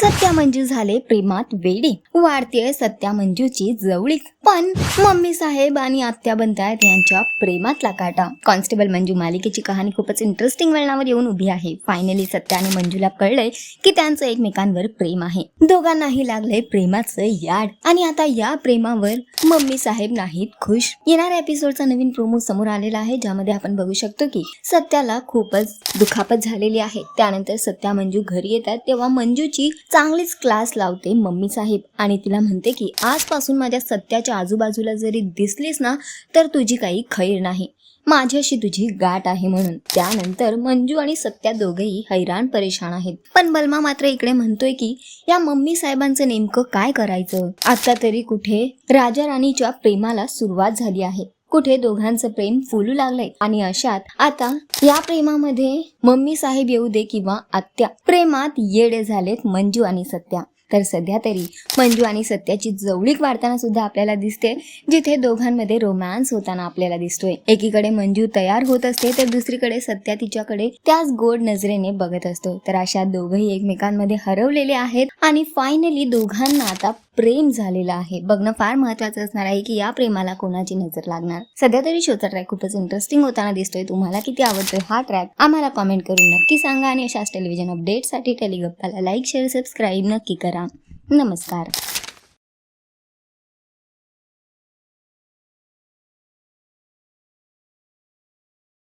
सत्या मंजू झाले प्रेमात वेडी. वाढते सत्या मंजूची जवळीक. पण मम्मी साहेब आणि आत्या बनतायत यांच्या प्रेमातला काटा. कॉन्स्टेबल मंजू मालिकेची कहाणी खूपच इंटरेस्टिंग वळणावर येऊन उभी आहे. फायनली सत्या आणि मंजूला कळलंय की त्यांचं एकमेकांवर प्रेम आहे. दोघांनाही लागलंय प्रेमाचं याड. आणि आता या प्रेमावर मम्मी साहेब नाहीत खुश. येणाऱ्या एपिसोडचा नवीन प्रोमो समोर आलेला आहे ज्यामध्ये आपण बघू शकतो की सत्याला खूपच दुखापत झालेली आहे. त्यानंतर सत्या मंजू घरी येतात तेव्हा मंजूची चांगलीच क्लास लावते मम्मी साहेब. आणि तिला म्हणते की आजपासून माझ्या सत्याच्या आजूबाजूला जरी दिसलीस ना तर तुझी काही खैर नाही. माझ्याशी तुझी गाठ आहे म्हणून. त्यानंतर मंजू आणि सत्या दोघेही हैराण परेशान आहेत. पण बलमा मात्र इकडे म्हणतोय की या मम्मी साहेबांचं नेमकं काय करायचं? आता तरी कुठे राजा राणीच्या प्रेमाला सुरुवात झाली आहे. कुठे दोघांचं प्रेम फुलू लागलंय? आणि अशात आता या प्रेमामध्ये मम्मी साहेब येऊ दे किंवा आत्या. प्रेमात येडे झालेत मंजू आणि सत्या. तर सध्या तरी मंजू आणि सत्याची जवळीक वाढताना सुद्धा आपल्याला दिसते जिथे दोघांमध्ये रोमॅन्स होताना आपल्याला दिसतोय. एकीकडे मंजू तयार होत असते तर दुसरीकडे सत्या तिच्याकडे त्याच गोड नजरेने बघत असतो. तर अशा दोघंही एकमेकांमध्ये हरवलेले आहेत आणि फायनली दोघांना आता प्रेम झालेलं आहे. बघणं फार महत्वाचं असणार आहे की या प्रेमाला कोणाची नजर लागणार? सध्या तरी शोचा ट्रॅक खूपच इंटरेस्टिंग होताना दिसतोय. तुम्हाला किती आवडतोय हा ट्रॅक आम्हाला कॉमेंट करून नक्की सांगा आणि अशाच टेलिव्हिजन अपडेटसाठी टेलिगप्पाला लाईक शेअर सबस्क्राईब नक्की करा. नमस्कार.